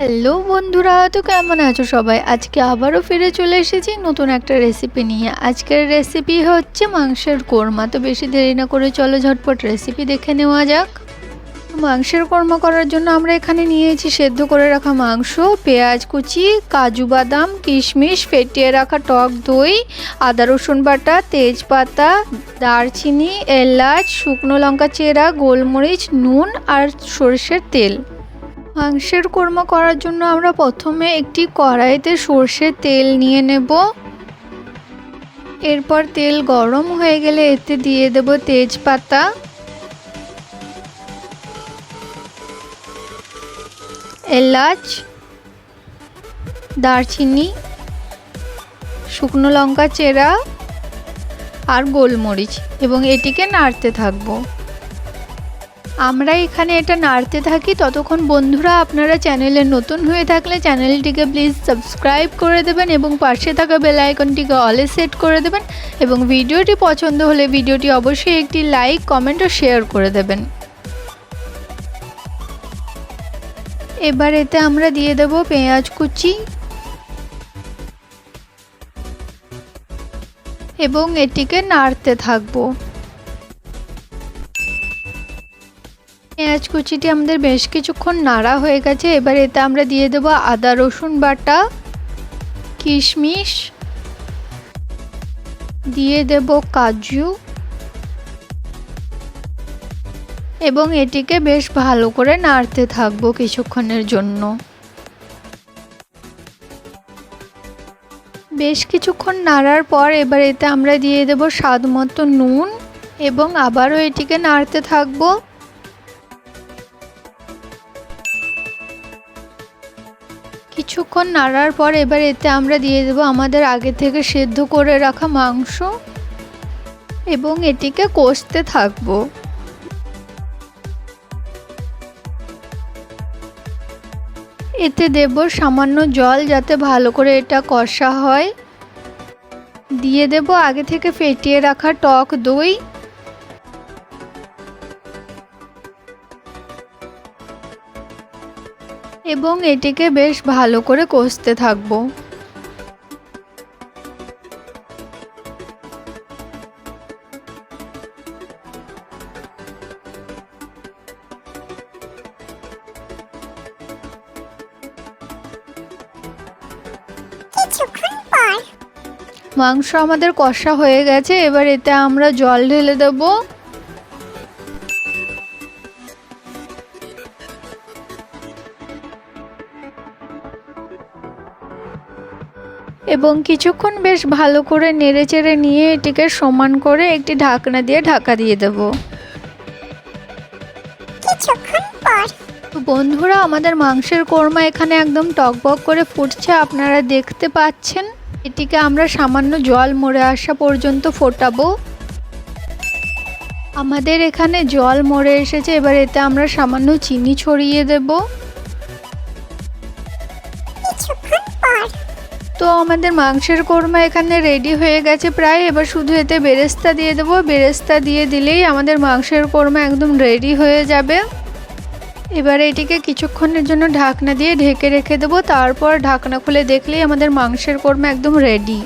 Hello বন্ধুরা, তো কেমন আছো সবাই? আজকে আবারও ফিরে চলে এসেছি নতুন একটা রেসিপি নিয়ে। আজকের রেসিপি হচ্ছে মাংসের কোরমা। তো বেশি দেরি না করে চলো ঝটপট রেসিপি দেখে নেওয়া যাক। মাংসের কোরমা করার জন্য আমরা এখানে নিয়েছি সেদ্ধ করে রাখা মাংস, পেঁয়াজ কুচি, কাজু বাদাম, কিশমিশ, ফেটিয়ে রাখা টক দই, আদা রসুন বাটা, তেজপাতা, দারচিনি, এলাচ, শুকনো লঙ্কা চেরা, গোলমরিচ, নুন আর সরষের তেল। মাংসের কোরমা করার জন্য আমরা প্রথমে একটি কড়াইতে সর্ষের তেল নিয়ে নেব। এরপর তেল গরম হয়ে গেলে এতে দিয়ে দেব তেজপাতা। এলাচ, দারচিনি, শুকনো লঙ্কা চেরা আর গোলমরিচ এবং এটিকে নাড়তে থাকব। আমরা এখানে এটা নাড়তে থাকি। ততক্ষণ বন্ধুরা, আপনারা চ্যানেলে নতুন হয়ে থাকলে চ্যানেলটিকে প্লিজ সাবস্ক্রাইব করে দেবেন এবং পাশে থাকা বেল আইকনটিকে অলে সেট করে দেবেন এবং ভিডিওটি পছন্দ হলে ভিডিওটি অবশ্যই একটি লাইক, কমেন্ট ও শেয়ার করে দেবেন। এবার এতে আমরা দিয়ে দেব পেঁয়াজ কুচি এবং এটিকে নাড়তে থাকব। পেঁয়াজ কুচিটি আমাদের বেশ কিছুক্ষণ নাড়া হয়ে গেছে। এবার এতে আমরা দিয়ে দেবো আদা, রসুন বাটা, কিশমিশ, দিয়ে দেব কাজু এবং এটিকে বেশ ভালো করে নাড়তে থাকব কিছুক্ষণের জন্য। বেশ কিছুক্ষণ নাড়ার পর এবার এতে আমরা দিয়ে দেব স্বাদ মতো নুন এবং আবারও এটিকে নাড়তে থাকব। কিছুক্ষণ নাড়ার পর এবার এতে আমরা দিয়ে দেবো আমাদের আগে থেকে সেদ্ধ করে রাখা মাংস এবং এটিকে কষতে থাকব। এতে দেব সামান্য জল যাতে ভালো করে এটা কষা হয়। দিয়ে দেব আগে থেকে ফেটিয়ে রাখা টক দই। এবং এটিকে বেশ ভালো করে কষতে থাকব। মাংস আমাদের কষা হয়ে গেছে এবার এতে আমরা জল ঢেলে দেবো। এবং কিছুক্ষণ বেশ ভালো করে নেড়ে চেড়ে নিয়ে এটিকে সমান করে একটি ঢাকনা দিয়ে ঢাকা দিয়ে দেব। বন্ধুরা আমাদের মাংসের কোরমা এখানে একদম টকবক করে ফুটছে আপনারা দেখতে পাচ্ছেন। এটিকে আমরা সামান্য জল মরে আসা পর্যন্ত ফোটাবো। আমাদের এখানে জল মরে এসেছে এবার এতে আমরা সামান্য চিনি ছড়িয়ে দেবো। তো আমাদের মাংসের কোরমা এখানে রেডি হয়ে গেছে প্রায়। এবার শুধু এতে বেরেস্তা দিয়ে দেবো। বেরেস্তা দিয়ে দিলেই আমাদের মাংসের কোরমা একদম রেডি হয়ে যাবে। এবার এটিকে কিছুক্ষণের জন্য ঢাকনা দিয়ে ঢেকে রেখে দেবো। তারপর ঢাকনা খুলে দেখলেই আমাদের মাংসের কোরমা একদম রেডি